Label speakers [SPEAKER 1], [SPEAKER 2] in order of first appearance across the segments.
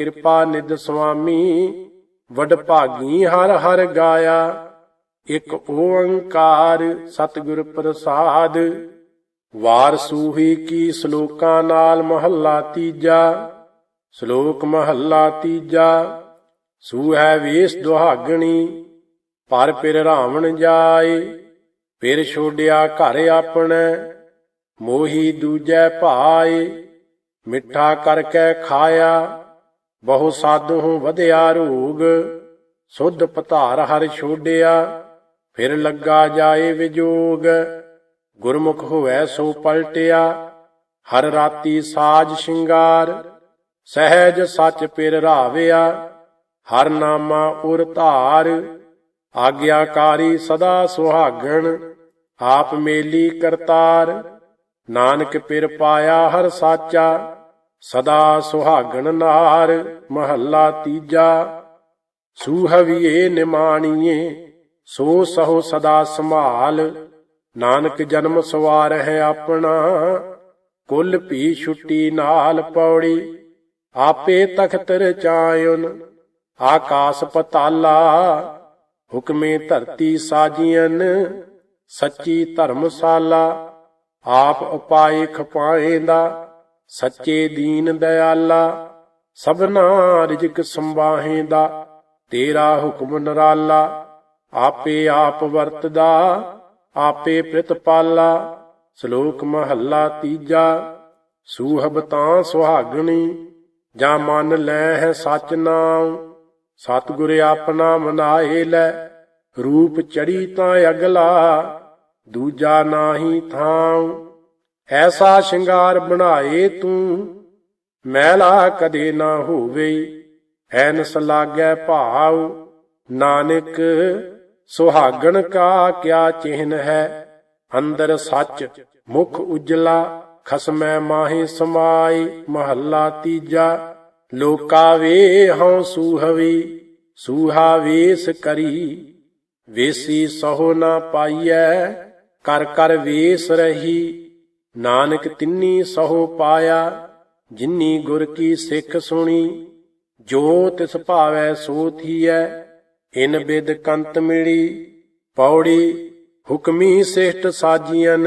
[SPEAKER 1] ਕਿਰਪਾ ਨਿਦ ਸੁਆਮੀ, ਵਡ ਭਾਗੀ ਹਰ ਹਰ ਗਾਇਆ। ਇਕ ਓੰਕਾਰ ਸਤਿਗੁਰ ਪ੍ਰਸਾਦ, ਵਾਰ ਸੂਹੀ ਕੀ ਸ਼ਲੋਕਾਂ ਨਾਲ ਮਹੱਲਾ ਤੀਜਾ। ਸ਼ਲੋਕ ਮਹੱਲਾ ਤੀਜਾ, ਸੂਹੈ ਵੇਸ ਦੁਹਾਗਣੀ, ਪਰ ਪਿਰ ਰਾਵਣ ਜਾਏ, ਫਿਰ ਛੋੜਿਆ ਘਰ ਆਪਣੇ, ਮੋਹੀ ਦੂਜੈ ਭਾਏ, ਮਿੱਠਾ ਕਰਕੇ ਖਾਇਆ। ਬਹੁ ਸਾਧੂ ਵਧਿਆ ਰੋਗ, ਸੁਧ ਪਧਾਰ ਹਰ ਛੋੜਿਆ ਫਿਰ ਲੱਗਾ ਜਾਏ ਵਿਜੋਗ, ਗੁਰਮੁਖ ਹੋਵੈ ਸੋ ਪਲਟਿਆ, ਹਰ ਰਾਤੀ ਸਾਜ ਸ਼ਿੰਗਾਰ, ਸਹਿਜ ਸੱਚ ਪਿਰ ਰਾਵਿਆ, ਹਰ ਨਾਮਾ ਉਰ ਧਾਰ, ਆਗਿਆਕਾਰੀ ਸਦਾ ਸੁਹਾਗਣ, ਆਪ ਮੇਲੀ ਕਰਤਾਰ, ਨਾਨਕ ਪਿਰ ਪਾਇਆ ਹਰ ਸਾਚਾ ਸਦਾ ਸੁਹਾਗਣ ਨਾਰ ਮਹੱਲਾ ਤੀਜਾ। ਸੂਹਵੀਏ ਨਿਮਾਣੀਏ, ਸੋ ਸਹੋ ਸਦਾ ਸੰਭਾਲ। ਨਾਨਕ ਜਨਮ ਸਵਾਰ ਹੈ ਆਪਣਾ, ਕੁੱਲ ਭੀ ਛੁੱਟੀ ਨਾਲ ਪੌੜੀ। ਆਪੇ ਤਖਤ ਰਚਾਇਨ ਆਕਾਸ ਪਤਾਲਾ। ਹੁਕਮੇ ਧਰਤੀ ਸਾਜੀਨ ਸੱਚੀ ਧਰਮਸ਼ਾਲਾ। ਆਪ ਉਪਾਏ ਖਪਾਏ ਦਾ ਸੱਚੇ ਦੀਨ ਦਇਆਲਾ ਸਭਨਾ ਰਿਜਕ ਸੰਭਾਹੇਂਦਾ ਤੇਰਾ ਹੁਕਮ ਨਰਾਲਾ, ਆਪੇ ਆਪ ਵਰਤਦਾ, ਆਪੇ ਪ੍ਰਤਪਾਲਾ ਸ਼ਲੋਕ ਮਹੱਲਾ ਤੀਜਾ, ਸੂਹਬ ਤਾਂ ਸੁਹਾਗਣੀ, ਜਾਂ ਮਨ ਲੈ ਹੈ ਸਚ ਨਾਮ ਸਤਿਗੁਰ ਆਪਣਾ ਮਨਾਏ ਲੈ, ਰੂਪ ਚੜੀ ਤਾਂ ਅਗਲਾ, ਦੂਜਾ ਨਾਹੀ ਥਾਂ ਐਸਾ ਸ਼ਿੰਗਾਰ ਬਣਾਏ ਤੂੰ, ਮੈਲਾ ਕਦੇ ਨਾ ਹੋਵੇ। ਐਨਸ ਲਾਗੈ ਭਾਵ, ਨਾਨਕ, ਸੁਹਾਗਣ ਕਾ ਕਿਆ ਚਿਹਨ ਹੈ। ਅੰਦਰ ਸੱਚ, ਮੁਖ ਉਜਲਾ, ਖਸਮੈ ਮਾਹੇ ਸਮਾਈ ਮਹੱਲਾ ਤੀਜਾ। ਲੋਕਾ ਵੇ ਹਉ ਸੂਹਵੀ, ਸੂਹਾ ਵੇਸ ਕਰੀ। ਵੇਸੀ ਸਹੁ ਨਾ ਪਾਈਐ, ਕਰ ਕਰ ਵੇਸ ਰਹੀ। ਨਾਨਕ ਤਿੰਨੀ ਸਹੁ ਪਾਇਆ, ਜਿਨੀ ਗੁਰ ਕੀ ਸਿੱਖ ਸੁਣੀ, ਜੋ ਤਿਸ ਭਾਵੈ ਸੋ ਥੀਐ, ਇਨ ਬਿਦ ਕੰਤ ਮਿਲੀ, ਪੌੜੀ ਹੁਕਮੀ ਸਿਸ਼ਟ ਸਾਜੀਆਂ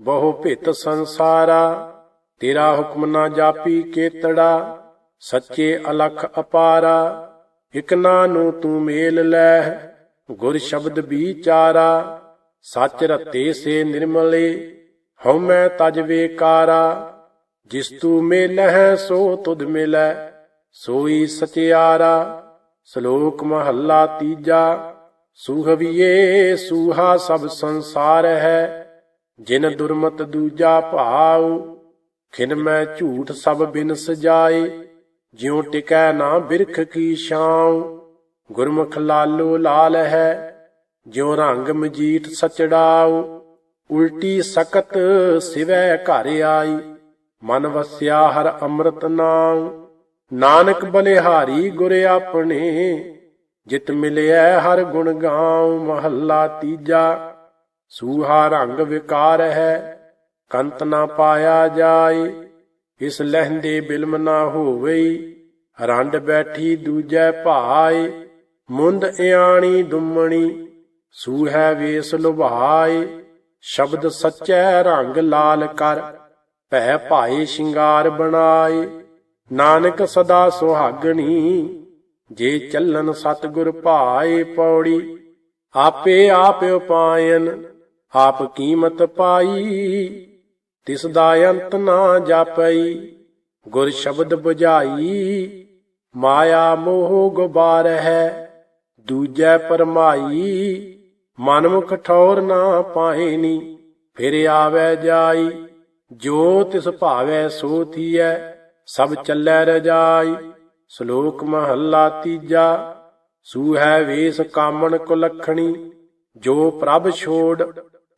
[SPEAKER 1] ਬਹੁ ਭਿਤ ਸੰਸਾਰਾ, ਤੇਰਾ ਹੁਕਮ ਨਾ ਜਾਪੀ ਕੇਤੜਾ, ਸੱਚੇ ਅਲਖ ਅਪਾਰਾ, ਇਕ ਨੂੰ ਤੂੰ ਮੇਲ ਲੈ ਗੁਰ ਸ਼ਬਦ ਵਿਚਾਰਾ ਸੱਚ ਰਤੇ ਸੇ ਨਿਰਮਲੇ ਹਉ ਮੈਂ ਤਜ ਵੇਕਾਰਾ, ਜਿਸ ਤੂ ਮੇਲਹਿ ਸੋ ਤੁਧ ਮਿਲੈ, ਸੋਈ ਸਚਿਆਰਾ, ਸ਼ਲੋਕ ਮਹੱਲਾ ਤੀਜਾ, ਸੂਹਵੀਏ ਸੂਹਾ ਸਭ ਸੰਸਾਰ ਹੈ, ਜਿਨ ਦੁਰਮਤ ਦੂਜਾ ਭਾਉ, ਖਿਨ ਮੈਂ ਝੂਠ ਸਭ ਬਿਨ ਸਜਾਏ, ਜਿਉ ਟਿਕੈ ਨਾ ਬਿਰਖ ਕੀ ਛਾਉ, ਗੁਰਮੁਖ ਲਾਲੋ ਲਾਲ ਹੈ, ਜਿਉ ਰੰਗ ਮਜੀਠ ਸਚੜਾਉ ਉਲਟੀ ਸਕਤ ਸਿਵੈ ਘਰ ਆਈ, ਮਨ ਵਸਿਆ ਹਰ ਅੰਮ੍ਰਿਤ ਨਾਮ ਨਾਨਕ ਬਲਿਹਾਰੀ ਗੁਰ ਆਪਣੇ, ਜਿਤ ਮਿਲਿਆ ਹਰ ਗੁਣ ਗਾਉ, ਮਹੱਲਾ ਤੀਜਾ। ਸੂਹਾ ਰੰਗ ਵਿਕਾਰ ਹੈ, ਕੰਤ ਨਾ ਪਾਇਆ ਜਾਏ। ਇਸ ਲਹਿੰਦੇ ਬਿਲਮ ਨਾ ਹੋਵਈ ਰੰਡ ਬੈਠੀ ਦੂਜੈ ਭਾਏ। ਮੁੰਦ ਇਆਣੀ ਦੁੰਮਣੀ, ਸੂਹੈ ਵੇਸ ਲੁਭਾਏ। ਸ਼ਬਦ ਸੱਚੈ ਰੰਗ ਲਾਲ ਕਰ, ਭੈ ਭਾਏ ਸ਼ਿੰਗਾਰ ਬਣਾਏ। ਨਾਨਕ ਸਦਾ ਸੁਹਾਗਣੀ, ਜੇ ਚੱਲਨ ਸਤਿਗੁਰ ਭਾਏ ਪੌੜੀ, ਆਪੇ ਆਪ ਉਪਾਇਨ, ਆਪ ਕੀਮਤ ਪਾਈ। ਤਿਸ ਦਾ ਅੰਤ ਨਾ ਜਾਪਈ, ਗੁਰ ਸ਼ਬਦ 부ਝਾਈ ਮਾਇਆ ਮੋਹ ਗੁਬਾਰ ਹੈ, ਦੂਜੈ ਪਰਮਾਈ। ਮਨਮੁਖ ਠੌਰ ਨਾ ਪਾਏਨੀ ਫਿਰ ਆਵੈ ਜਾਈ। ਜੋ ਤਿਸ ਭਾਵੈ ਸੋ ਥੀਐ, ਸਭ ਚੱਲੈ ਰਜਾਈ। ਸ਼ਲੋਕ ਮਹੱਲਾ ਤੀਜਾ, ਸੂਹੈ ਵੇਸ ਕਾਮਣ ਕੁਲਖਣੀ, ਜੋ ਪ੍ਰਭ ਛੋੜ,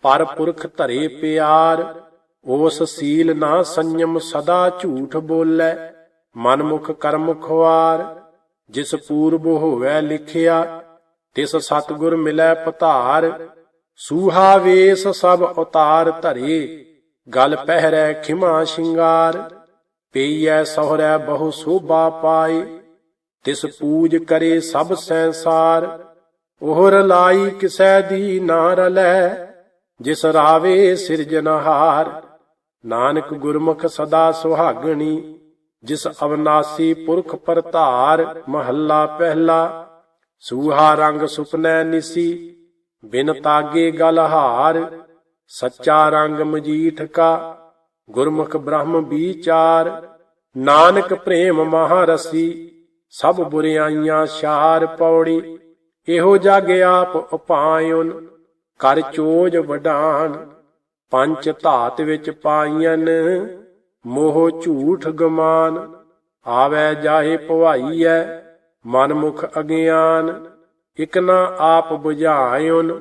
[SPEAKER 1] ਪਰ ਪੁਰਖ ਧਰੇ ਪਿਆਰ। ਉਸ ਸੀਲ ਨਾ ਸੰਯਮ ਸਦਾ ਝੂਠ ਬੋਲੇ, ਮਨਮੁਖ ਕਰਮ ਖੁਆਰ। ਜਿਸ ਪੂਰਬ ਹੋਵੇ ਲਿਖਿਆ ਤਿਸ ਸਤਗੁਰ ਮਿਲੈ ਪਧਾਰ, ਸੂਹਾ ਵੇਸ ਸਭ ਉਤਾਰ ਧਰੇ, ਗਲ ਪਹਿਰੈ ਖਿਮਾ ਸ਼ਿੰਗਾਰ, ਪਈਐ ਸਹੁਰੈ ਬਹੁ ਸੋਭਾ ਪਾਏ, ਤਿਸ ਪੂਜ ਕਰੇ ਸਭ ਸੰਸਾਰ ਉਹ ਰਲਾਈ ਕਿਸੈ ਦੀ ਨਾ ਰਲੈ, ਜਿਸ ਰਾਵੇ ਸਿਰਜਨਹਾਰ ਨਾਨਕ ਗੁਰਮੁਖ ਸਦਾ ਸੁਹਾਗਣੀ, ਜਿਸ ਅਵਨਾਸੀ ਪੁਰਖ ਪਰਧਾਰ, ਮਹੱਲਾ ਪਹਿਲਾ ਸੂਹਾ ਰੰਗ ਸੁਪਨੈ ਨਿਸੀ, ਬਿਨ ਤਾਗੇ ਗਲ ਹਾਰ, ਸੱਚਾ ਰੰਗ ਮਜੀਠ ਕਾ, ਗੁਰਮੁਖ ਬ੍ਰਹਮ ਵਿਚਾਰ ਨਾਨਕ ਪ੍ਰੇਮ ਮਹਾਰਸੀ, ਸਭ ਬੁਰਿਆਈਆਂ ਸ਼ਾਰ ਪੌੜੀ, ਇਹੋ ਜਗ ਆਪ ਉਪਾਇਨ ਕਰ ਚੋਜ ਵਡਾਨ, ਪੰਚ ਧਾਤ ਵਿੱਚ ਪਾਈਆਂ ਮੋਹ ਝੂਠ ਗਮਾਨ, ਆਵੈ ਜਾਹੇ ਭਵਾਈਐ ਮਨਮੁਖ ਅਗਿਆਨ, ਇਕ ਨਾ ਆਪ 부ਝਾਇਓਨ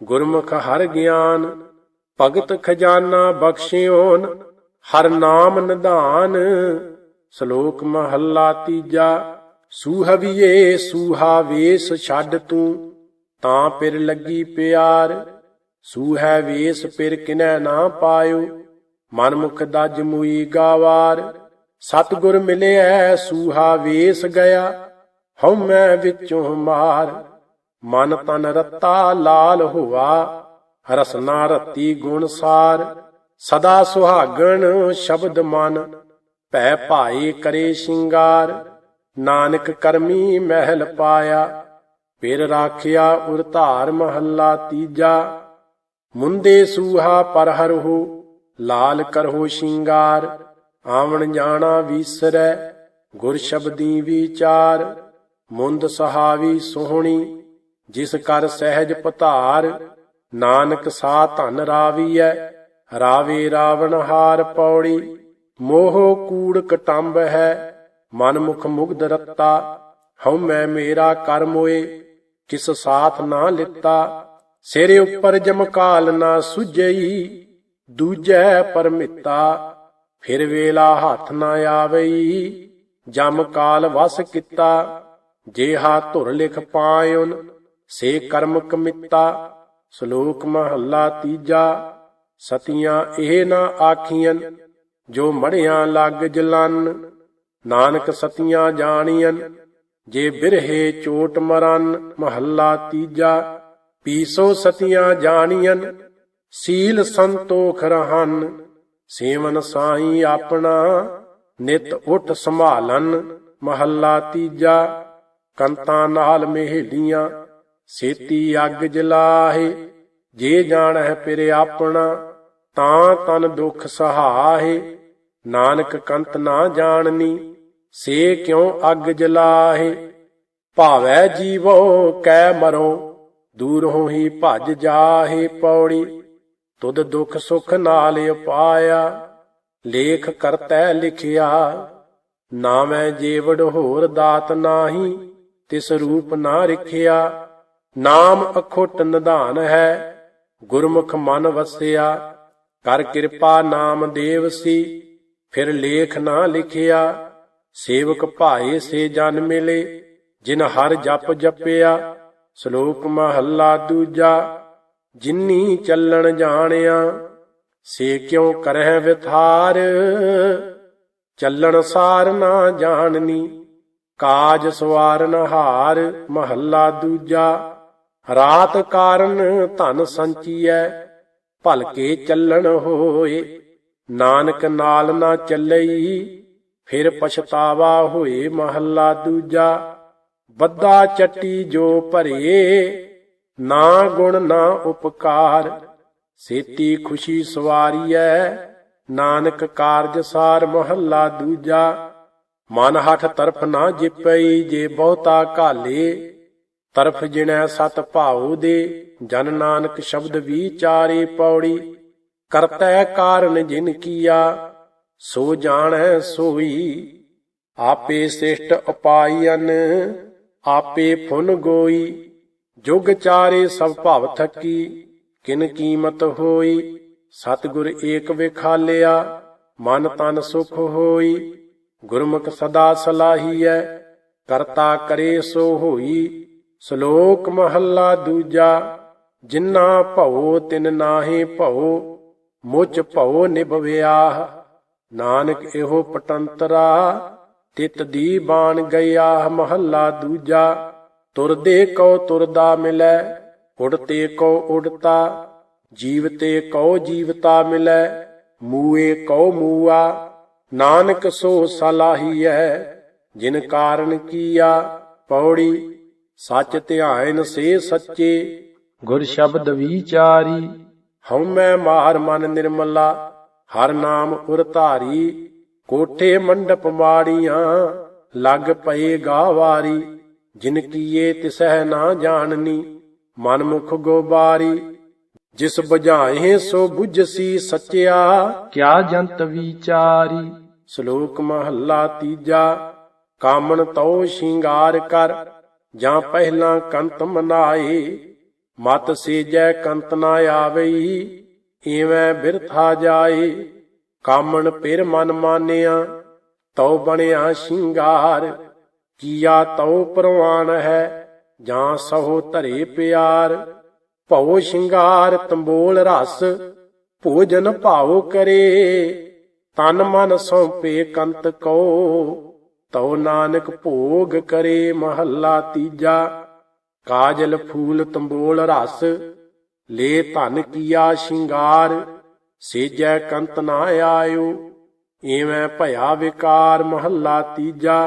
[SPEAKER 1] ਗੁਰਮੁਖ ਹਰ ਗਿਆਨ, ਭਗਤ ਖਜ਼ਾਨਾ ਬਖਸ਼ਿਓਨ ਹਰ ਨਾਮ ਨਿਧਾਨ, ਸ਼ਲੋਕ ਮਹੱਲਾ ਤੀਜਾ ਸੂਹਵੀਏ ਸੂਹਾ ਵੇਸ ਛੱਡ ਤੂੰ, ਤਾਂ ਪਿਰ ਲੱਗੀ ਪਿਆਰ, ਸੂਹੈ ਵੇਸ ਪਿਰ ਕਿਨੈ ਨਾ ਪਾਇਓ, ਮਨਮੁਖ ਦਾ ਦਜ ਗਾਵਾਰ, ਸਤਿਗੁਰ ਮਿਲਿਆ ਸੂਹਾ ਵੇਸ ਗਿਆ ਹਉ ਮੈਂ ਵਿੱਚੋਂ ਮਾਰ, ਮਨ ਤਨ ਰਤਾ ਲਾਲ ਹੋਆ ਰਸਨਾ ਰਤੀ ਗੁਣ ਸਾਰ, ਸਦਾ ਸੁਹਾਗਣ ਸ਼ਬਦ ਮਨ, ਭੈ ਭਾਈ ਕਰੇ ਸ਼ਿੰਗਾਰ, ਨਾਨਕ ਕਰਮੀ ਮਹਿਲ ਪਾਇਆ, ਫਿਰ ਰਾਖਿਆ ਉਰ ਧਾਰ ਮਹੱਲਾ ਤੀਜਾ, ਮੁੰਦੇ ਸੂਹਾ ਪਰ ਹਰਹੁ ਲਾਲ ਕਰਹੁ ਸ਼ਿੰਗਾਰ, ਆਵਣ ਜਾਣਾ ਵੀਸਰੈ, ਗੁਰ ਸ਼ਬਦੀ ਵਿਚਾਰ। ਮੁੰਦ ਸਹਾਵੀ ਸੋਹਣੀ, ਜਿਸ ਕਰ ਸਹਿਜ ਪਧਾਰ, ਨਾਨਕ ਸਾ ਧਨ ਰਾਵੀਐ, ਰਾਵੇ ਰਾਵਣ ਹਾਰ ਪੌੜੀ, ਮੋਹ ਕੂੜ ਕਟੰਬ ਹੈ, ਮਨ ਮੁਖ ਮੁਗਧ ਰੱਤਾ, ਹਉ ਮੈਂ ਮੇਰਾ ਕਰਮ ਹੋਏ ਕਿਸ ਸਾਥ ਨਾ ਲਿੱਤਾ, ਸਿਰ ਉੱਪਰ ਜਮਕਾਲ ਨਾ ਸੁਜਈ, ਦੂਜੈ ਪਰਮਿਤਾ, ਫਿਰ ਵੇਲਾ ਹੱਥ ਨਾ ਆਵਈ, ਜਮ ਕਾਲ ਵਸ ਕੀਤਾ ਜੇ ਹਾ ਧੁਰ ਲਿਖ ਪਾਇਉਨ, ਸੇ ਕਰਮ ਕਮਿਤਾ, ਸ਼ਲੋਕ ਮਹੱਲਾ ਤੀਜਾ, ਸਤੀਆਂ ਇਹ ਨਾ ਆਖੀਆਂ ਜੋ ਮੜਿਆਂ ਲੱਗ ਜਲਨ, ਨਾਨਕ ਸਤੀਆਂ ਜਾਣੀਆਂ ਜੇ ਬਿਰਹੇ ਚੋਟ ਮਰਨ, ਮਹੱਲਾ ਤੀਜਾ, ਪੀਸੋ ਸਤੀਆਂ ਜਾਣੀਆਂ ਸੀਲ ਸੰਤੋਖ ਰਹਨ, ਸੇਵਨ ਸਾਈ ਆਪਣਾ, ਨਿਤ ਉਠ ਸੰਭਾਲਨ, ਮਹੱਲਾ ਤੀਜਾ ਕੰਤਾਂ ਨਾਲ ਮਹਿਲੀਆਂ, ਸੇਤੀ ਅੱਗ ਜਲਾਹੇ, ਜੇ ਜਾਣਹਿ ਫਿਰ ਆਪਣਾ, ਤਾਂ ਤਨ ਦੁਖ ਸਹਾਹੇ। ਨਾਨਕ ਕੰਤ ਨਾ ਜਾਣਨੀ, ਸੇ ਕਿਉ ਅੱਗ ਜਲਾਹੇ? ਭਾਵੈ ਜੀਵੋ ਕੈ ਮਰੋ, ਦੂਰੋਂ ਹੀ ਭਜ ਜਾਹੇ ਪੌੜੀ। ਤੁਧ ਦੁਖ ਸੁਖ ਨਾਲ ਉਪਾਇਆ, ਲੇਖ ਕਰਤੈ ਲਿਖਿਆ। ਨਾਮੈ ਜੀਵੜ ਹੋਰ ਦਾਤ ਨਾਹੀ ਤਿਸ ਰੂਪ ਨਾ ਰਿਖਿਆ, ਨਾਮ ਅਖੁੱਟ ਨਿਧਾਨ ਹੈ, ਗੁਰਮੁਖ ਮਨ ਵਸਿਆ। ਕਰ ਕਿਰਪਾ ਨਾਮ ਦੇਵ ਸੀ, ਫਿਰ ਲੇਖ ਨਾ ਲਿਖਿਆ। ਸੇਵਕ ਭਾਏ ਸੇ ਜਨ ਮਿਲੇ, ਜਿਨ ਹਰ ਜਪ ਜਪਿਆ, ਸ਼ਲੋਕ ਮਹੱਲਾ ਦੂਜਾ, ਜਿਨੀ ਚੱਲਣ ਜਾਣਿਆ, ਸੇ ਕਿਉ ਕਰਹਿ ਵਿਥਾਰ? ਚੱਲਣ ਸਾਰ ਨਾ ਜਾਣਨੀ ਕਾਜ ਸਵਾਰਨ ਹਾਰ ਮਹੱਲਾ ਦੂਜਾ। ਰਾਤ ਕਾਰਨ ਧਨ ਸੰਚੀਐ, ਭਲਕੇ ਚੱਲਣ ਹੋਏ। ਨਾਨਕ ਨਾਲ ਨਾ ਚੱਲਈ, ਫਿਰ ਪਛਤਾਵਾ ਹੋਏ ਮਹੱਲਾ ਦੂਜਾ। ਬੱਦਾ ਚੱਟੀ ਜੋ ਭਰੇ, ਨਾ ਗੁਣ ਨਾ ਉਪਕਾਰ। ਸੇਤੀ ਖੁਸ਼ੀ ਸਵਾਰੀਐ, ਨਾਨਕ ਕਾਰਜ ਸਾਰ ਮਹੱਲਾ ਦੂਜਾ। ਮਨ ਹੱਠ ਤਰਫ ਨਾ ਜਿਪਈ, ਜੇ ਬਹੁਤਾ ਘਾਲੇ ਤਰਫ ਜਿਣੈ ਸਤ ਭਾਉ ਦੇ, ਜਨ ਨਾਨਕ ਸ਼ਬਦ ਵਿਚਾਰੇ ਪੌੜੀ, ਕਰਤੈ ਕਾਰਨ ਜਿਨ ਕੀਆ, ਸੋ ਜਾਣੈ ਸੋਈ, ਆਪੇ ਸਿਸ਼ਟ ਉਪਾਇਨ ਆਪੇ ਫੁਨ ਗੋਈ, ਜੁਗ ਚਾਰੇ ਸਭ ਭਵ ਥਕੀ, ਕਿਨ ਕੀਮਤ ਹੋਈ, ਸਤਿਗੁਰ ਏਕ ਵਿਖਾਲਿਆ, ਮਨ ਤਨ ਸੁਖ ਹੋਈ। ਗੁਰਮੁਖ ਸਦਾ ਸਲਾਹੀਐ, ਕਰਤਾ ਕਰੇ ਸੋ ਹੋਈ। ਸ਼ਲੋਕ ਮਹੱਲਾ ਦੂਜਾ ਜਿਨ੍ਹਾਂ ਭਉ ਤਿਨ ਨਾਹੀ ਭਉ ਮੁਝ ਭਉ ਨਿਭਵਿਆ ਨਾਨਕ ਇਹੋ ਪਟੰਤਰਾ, ਤਿਤ ਦੀ ਬਾਣ ਗਿਆ ਮਹੱਲਾ ਦੂਜਾ। ਤੁਰਦੇ ਕੋ ਤੁਰਦਾ ਮਿਲੈ ਉਡਤੇ ਕੋ ਉਡਤਾ ਜੀਵਤੇ ਕੋ ਜੀਵਤਾ ਮਿਲੈ, ਮੂਏ ਕੋ ਮੂਆ। ਨਾਨਕ ਸੋ ਸਲਾਹੀਐ, ਜਿਨ ਕਾਰਨ ਕੀਆ ਪੌੜੀ, ਸੱਚ ਧਿਆਇਨ ਸੇ ਸੱਚੇ,
[SPEAKER 2] ਗੁਰ ਸ਼ਬਦ ਵਿਚਾਰੀ।
[SPEAKER 1] ਹਉਮੈ ਮਾਹਰ ਮਨ ਨਿਰਮਲਾ, ਹਰ ਨਾਮ ਉਰ ਧਾਰੀ, ਕੋਠੇ ਮੰਡਪ ਮਾੜੀਆਂ ਲੱਗ ਪਏ ਗਾਵਾਰੀ, ਜਿਨ ਕੀਏ ਤਿਸਹਿ ਨਾ ਜਾਣਨੀ, ਮਨ ਮੁਖ ਗੋਬਾਰੀ। ਜਿਸ ਬੁਝਾਏ ਸੋ ਬੁਝਸੀ ਸੱਚਿਆ,
[SPEAKER 2] ਕਿਆ ਜੰਤ ਵਿਚਾਰੀ।
[SPEAKER 1] ਸ਼ਲੋਕ ਮਹੱਲਾ ਤੀਜਾ, ਕਾਮਣ ਤਉ ਸ਼ਿੰਗਾਰ ਕਰ, ਜਾਂ ਪਹਿਲਾਂ ਕੰਤ ਮਨਾਏ, ਮਤ ਸੇਜੈ ਕੰਤ ਨਾ ਆਵਈ ਈਵੇਂ ਬਿਰਥਾ ਜਾਏ। ਕਾਮਣ ਪਿਰ ਮਨ ਮਾਨਿਆ, ਤਉ ਬਣਿਆ ਸ਼ਿੰਗਾਰ, ਕੀਆ ਤਉ ਪਰਵਾਨ ਹੈ, ਜਾਂ ਸਹੋ ਧਰੇ ਪਿਆਰ। ਭਉ ਸ਼ਿੰਗਾਰ ਤੰਬੋਲ ਰਸ, ਭੋਜਨ ਭਾਉ ਕਰੇ। ਤਨ ਮਨ ਸੌਂਪੇ ਕੰਤ ਕੋ, ਤਉ ਨਾਨਕ ਭੋਗ ਕਰੇ ਮਹੱਲਾ ਤੀਜਾ। ਕਾਜਲ ਫੂਲ ਤੰਬੋਲ ਰਸ, ਲੇ ਧਨ ਕੀਆ ਸ਼ਿੰਗਾਰ, ਸੇਜੈ ਕੰਤ ਨਾ ਆਇਓ, ਏਵੇਂ ਭਇਆ ਵਿਕਾਰ ਮਹੱਲਾ ਤੀਜਾ।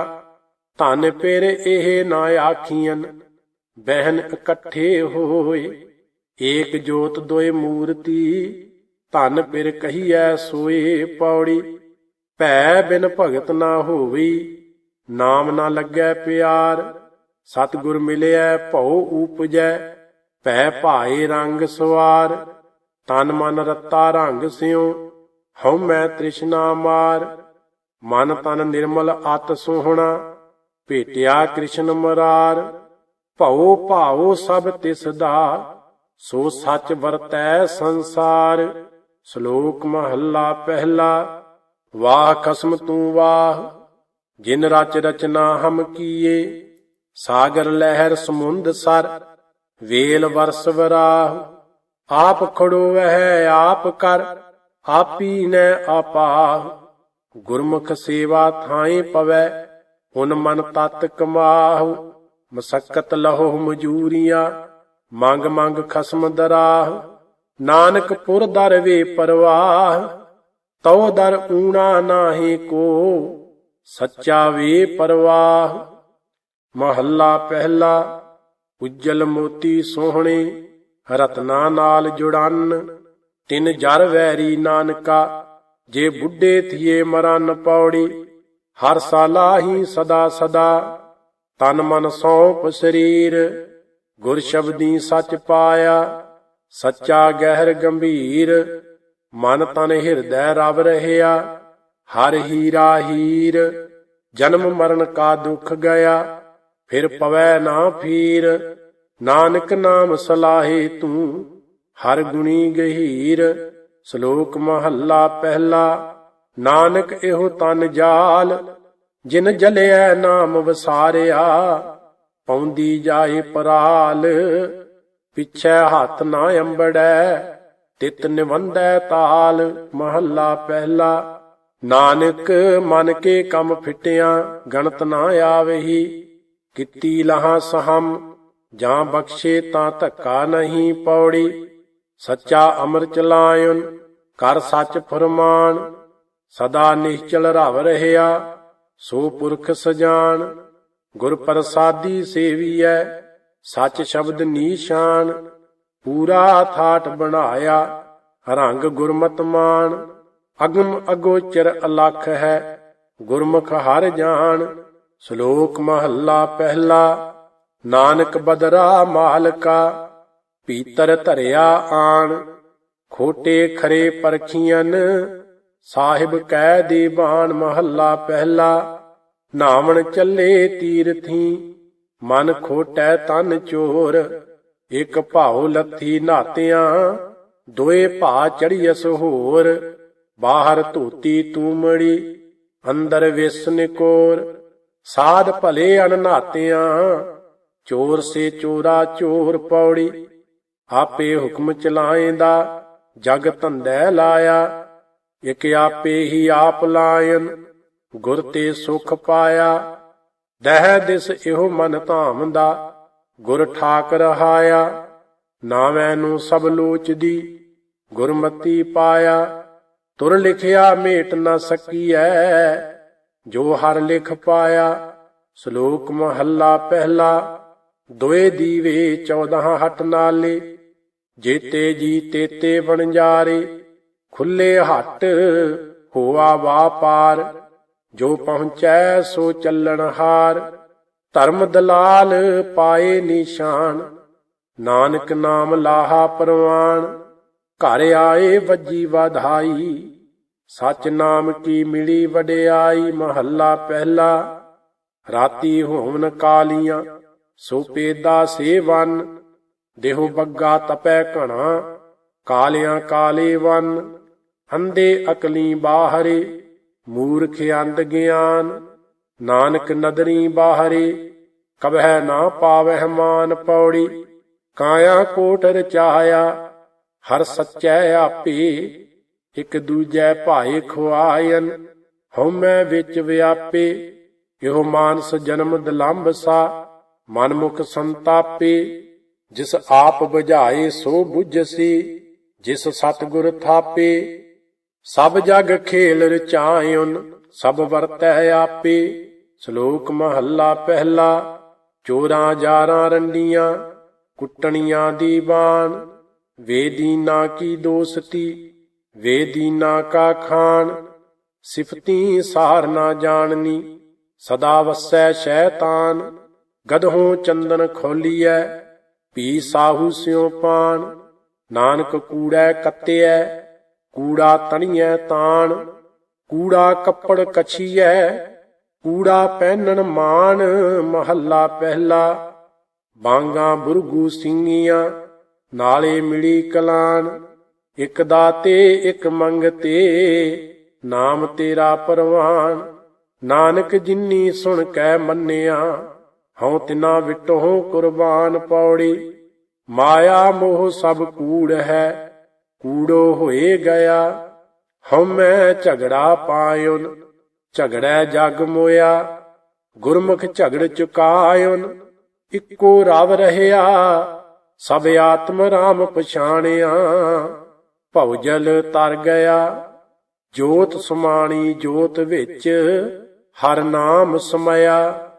[SPEAKER 1] ਧਨ ਪਿਰ ਇਹ ਨਾ ਆਖੀਆਂ ਬਹਿਨ ਇਕੱਠੇ ਹੋਏ, ਏਕ ਜੋਤ ਦੋਏ ਮੂਰਤੀ ਧਨ ਪਿਰ ਕਹੀਐ ਸੋਏ ਪੌੜੀ, ਭੈ ਬਿਨ ਭਗਤ ਨਾ ਹੋਵੀ, ਨਾਮ ਨਾ ਲੱਗੈ ਪਿਆਰ, ਸਤਿਗੁਰ ਮਿਲਿਐ ਭਉ ਉਪਜੈ, ਭੈ ਭਾਏ ਰੰਗ ਸਵਾਰ, ਤਨ ਮਨ ਰਤਾ ਰੰਗ ਸਿਉ, ਹਉ ਮੈਂ ਤ੍ਰਿਸ਼ਨਾ ਮਾਰ, ਮਨ ਤਨ ਨਿਰਮਲ ਅਤ ਸੋਹਣਾ, ਭੇਟਿਆ ਕ੍ਰਿਸ਼ਨ ਮਰਾਰ, ਭਉ ਭਾਉ ਸਭ ਤਿਸ ਦਾ, ਸੋ ਸੱਚ ਵਰਤੈ ਸੰਸਾਰ। ਸ਼ਲੋਕ ਮਹੱਲਾ ਪਹਿਲਾ। ਵਾਹ ਖਸਮ ਤੂੰ ਵਾਹ, ਜਿਨ ਰਚ ਰਚਨਾ ਹਮ ਕੀਏ। ਸਾਗਰ ਲਹਿਰ ਸਮੁੰਦ ਸਰ, ਵੇਲ ਵਰਸ ਵਰਾਹ। ਆਪ ਖੜੋ ਵਹਿ, ਆਪ ਕਰ, ਆਪੀ ਨੈ ਆਪਾਹ ਗੁਰਮੁਖ ਸੇਵਾ ਥਾਏ ਪਵੈ ਹੁਨ ਮਨ ਤਤ ਕਮਾਹੁ। ਮਸਕਤ ਲਹੋ ਮਜੂਰੀਆਂ, ਮੰਗ ਮੰਗ ਖਸਮ ਦਰਾਹ। ਨਾਨਕ ਪੁਰ ਦਰ ਵੇ ਪਰਵਾਹ, ਤਉ ਦਰ ਊਣਾ ਨਾਹੀ ਕੋ, ਸੱਚਾ ਵੇ ਪਰਵਾਹ। ਮਹੱਲਾ ਪਹਿਲਾ, ਉਜਲ ਮੋਤੀ ਸੋਹਣੇ, ਰਤਨਾ ਨਾਲ ਜੁੜਨ। ਤਿੰਨ ਜਰ ਵੈਰੀ ਨਾਨਕਾ, ਜੇ ਬੁੱਢੇ ਥੀਏ ਮਰਨ ਪੌੜੀ, ਹਰ ਸਾਲਾ ਹੀ ਸਦਾ ਸਦਾ। ਤਨ ਮਨ ਸੌਂਪ ਸਰੀਰ, ਗੁਰ ਸ਼ਬਦੀ ਸੱਚ ਪਾਇਆ ਸੱਚਾ ਗਹਿਰ ਗੰਭੀਰ, ਮਨ ਤਨ ਹਿਰਦੈ ਰਵ ਰਹਿਆ, ਹਰ ਹੀਰਾ ਹੀਰ, ਜਨਮ ਮਰਨ ਕਾ ਦੁਖ ਗਿਆ ਫਿਰ ਪਵੈ ਨਾ ਫੀਰ, ਨਾਨਕ ਨਾਮ ਸਲਾਹੇ ਤੂੰ, ਹਰ ਗੁਣੀ ਗਹੀਰ, ਸ਼ਲੋਕ ਮਹੱਲਾ ਪਹਿਲਾ, ਨਾਨਕ ਇਹੋ ਤਨ ਜਾਲ, ਜਿਨ ਜਲਿਆ ਨਾਮ ਵਸਾਰਿਆ, ਪੌਂਦੀ ਜਾਏ ਪਰਾਲ ਪਿਛੈ ਹੱਥ ਨਾ ਅੰਬੜੈ, ਤਿਤ ਨਿਵੰਦੈ ਤਾਲ, ਮਹੱਲਾ ਪਹਿਲਾ। ਨਾਨਕ ਮਨ ਕੇ ਕੰਮ ਫਿਟਿਆ, ਗਣਤ ਨਾ ਆਵਹੀ। ਕੀਤੀ ਲਹਾ ਸਹਮ, ਜਾਂ ਬਖਸ਼ੇ ਤਾਂ ਧੱਕਾ ਨਹੀਂ ਪੌੜੀ। ਸੱਚਾ ਅਮਰ ਚਲਾਇਨ ਕਰ ਸੱਚ ਫਰਮਾਨ। ਸਦਾ ਨਿਸ਼ਚਲ ਰਵ ਰਹਿਆ, ਸੋ ਪੁਰਖ ਸਜਾਨ। ਗੁਰ ਪ੍ਰਸਾਦੀ ਸੇਵੀਐ ਸੱਚ ਸ਼ਬਦ ਨੀਸ਼ਾਨ, ਪੂਰਾ ਥਾਟ ਬਣਾਇਆ, ਰੰਗ ਗੁਰਮਤ ਮਾਨ ਅਗਮ ਅਗੋਚਰ ਅਲਖ ਹੈ, ਗੁਰਮੁਖ ਹਰ ਜਾਣ, ਸ਼ਲੋਕ ਮਹੱਲਾ ਪਹਿਲਾ, ਨਾਨਕ ਬਦਰਾ ਮਾਲਕਾ, ਪੀਤਰ ਧਰਿਆ ਆਣ, ਖੋਟੇ ਖਰੇ ਪਰਖੀਆਂ ਸਾਹਿਬ ਕਹਿ ਦੇ ਬਾਣ ਮਹੱਲਾ ਪਹਿਲਾ, ਨਾਵਣ ਚੱਲੇ ਤੀਰਥੀ ਮਨ ਖੋਟੈ ਤਨ ਚੋਰ, ਇਕ ਭਾਉ ਲੱਥੀ ਨਾਤਿਆਂ, ਦੋਏ ਭਾ ਚੜੀਐਸ ਹੋਰ। ਬਾਹਰ ਧੋਤੀ ਤੂਮੜੀ, ਅੰਦਰ ਵਿਸ ਨਿਕੋਰ। ਸਾਧ ਭਲੇ ਅਨਨਾਤਿਆਂ ਚੋਰ ਸੇ ਚੋਰਾ ਚੋਰ ਪੌੜੀ। ਆਪੇ ਹੁਕਮ ਚਲਾਏਂਦਾ, ਜਗ ਧੰਦੈ ਲਾਇਆ। ਇਕ ਆਪੇ ਹੀ ਆਪ ਲਾਇਨ, ਗੁਰ ਤੇ ਸੁਖ ਪਾਇਆ। ਦਹਿ ਦਿਸ ਇਹੋ ਮਨ ਧਾਮ ਦਾ ਗੁਰ ਠਾਕ ਰਹਾਇਆ ਨਾਵੇਂ ਨੂੰ ਸਭ ਲੋਚਦੀ, ਗੁਰਮਤੀ ਪਾਇਆ, ਤੁਰ ਲਿਖਿਆ ਮੇਟ ਨ ਸਕੀਐ, ਜੋ ਹਰ ਲਿਖ ਪਾਇਆ, ਸ਼ਲੋਕ ਮਹੱਲਾ ਪਹਿਲਾ, ਦੋਏ ਦੀਵੇ 14 ਹਟ ਨਾਲੇ, ਜੇਤੇ ਜੀ ਤੇਤੇ ਬਣਜਾਰੇ ਖੁੱਲੇ ਹੱਟ ਹੋਆ ਵਾਪਾਰ ਜੋ ਪਹੁੰਚੈ ਸੋ ਚੱਲਣ ਹਾਰ, ਧਰਮ ਦਲਾਲ ਪਾਏ ਨਿਸ਼ਾਨ। ਨਾਨਕ ਨਾਮ ਲਾਹਾ ਪਰਵਾਨ, ਘਰ ਆਏ ਵੱਜੀ ਵਧਾਈ। ਸਚ ਨਾਮ ਕੀ ਮਿਲੀ ਵਡਿਆਈ, ਮਹੱਲਾ ਪਹਿਲਾ। ਰਾਤੀ ਹੋਵਨ ਕਾਲੀਆਂ, ਸੋ ਪੇਦਾ ਸੇਵਨ। ਦੇਹੋ ਬੱਗਾ ਤਪੈ ਘਣਾ, ਕਾਲਿਆਂ ਕਾਲੇ ਵਨ। ਅੰਦੇ ਅਕਲੀ ਬਾਹਰੇ ਮੂਰਖ ਅੰਧ ਗਿਆਨ, ਨਾਨਕ ਨਦਰੀ ਬਾਹਰੇ, ਕਬਹਿ ਨਾ ਪਾਵਹਿ ਮਾਨ ਪੌੜੀ, ਕਾਇਆ ਕੋਟ ਰਚਾਇਆ ਹਰ ਸੱਚੈ ਆਪੇ, ਇਕ ਦੂਜੈ ਭਾਏ ਖੁਆਇਨ, ਹਉਮੈ ਵਿੱਚ ਵਿਆਪੇ, ਇਹੋ ਮਾਨਸ ਜਨਮ ਦਲੰਭ ਸਾ ਮਨਮੁਖ ਸੰਤਾਪੇ, ਜਿਸ ਆਪ ਬੁਝਾਏ ਸੋ ਬੁਝਸੀ ਜਿਸ ਸਤਿਗੁਰ ਥਾਪੇ ਸਭ ਜਗ ਖੇਲ ਰਚਾਇਉਨ ਸਭ ਵਰਤੈ ਆਪੇ। ਸ਼ਲੋਕ ਮਹੱਲਾ ਪਹਿਲਾ ਚੋਰਾਂ ਜਾਰਾਂ ਰੰਡੀਆਂ, ਕੁੱਟਣੀਆਂ ਦੀ ਬਾਣ। ਵੇਦੀਨਾ ਕੀ ਦੋਸਤੀ ਵੇਦੀਨਾ ਕਾ ਖਾਨ ਸਿਫਤੀ ਸਾਰ ਨਾ ਜਾਣਨੀ, ਸਦਾ ਵਸੈ ਸ਼ੈਤਾਨ। ਗਦਹੋਂ ਚੰਦਨ ਖੋਲੀਐ, ਪੀ ਸਾਹੂ ਸਿਉ ਪਾਨ ਨਾਨਕ ਕੂੜੈ ਕੱਤਿਐ ਕੂੜਾ ਤਣੀਐ ਤਾਣ, ਕੂੜਾ ਕੱਪੜ ਕਛੀਐ, ਕੂੜਾ ਪਹਿਨਣ ਮਾਨ ਮਹੱਲਾ ਪਹਿਲਾ। ਬਾਂਗਾ ਬੁਰਗੂ ਸਿੰਘੀਆਂ ਨਾਲੇ ਮਿਲੀ ਕਲਾਨ, ਇਕ ਦਾਤੇ, ਇਕ ਮੰਗਤੇ, ਨਾਮ ਤੇਰਾ ਪਰਵਾਨ। ਨਾਨਕ ਜਿਨੀ ਸੁਣ ਕੈ ਮੰਨਿਆ, ਹਉ ਤਿਨਾ ਵਿਟੋ ਕੁਰਬਾਨ ਪੌੜੀ। ਮਾਇਆ ਮੋਹ ਸਭ ਕੂੜ ਹੈ ਕੂੜੋ ਹੋਏ ਗਿਆ। ਹਉਮੈ ਝਗੜਾ ਪਾਇਉਨ ਝਗੜੈ ਜਗ ਮੋਇਆ। ਗੁਰਮੁਖ ਝਗੜ ਚੁਕਾਇਉਨ ਇੱਕੋ ਰਵ ਰਹਿਆ। ਸਭ ਆਤਮ ਰਾਮ ਪਛਾਣਿਆ ਭਉਜਲ ਤਰ ਗਿਆ। ਜੋਤ ਸਮਾਣੀ ਜੋਤ ਵਿੱਚ ਹਰ ਨਾਮ ਸਮਇਆ।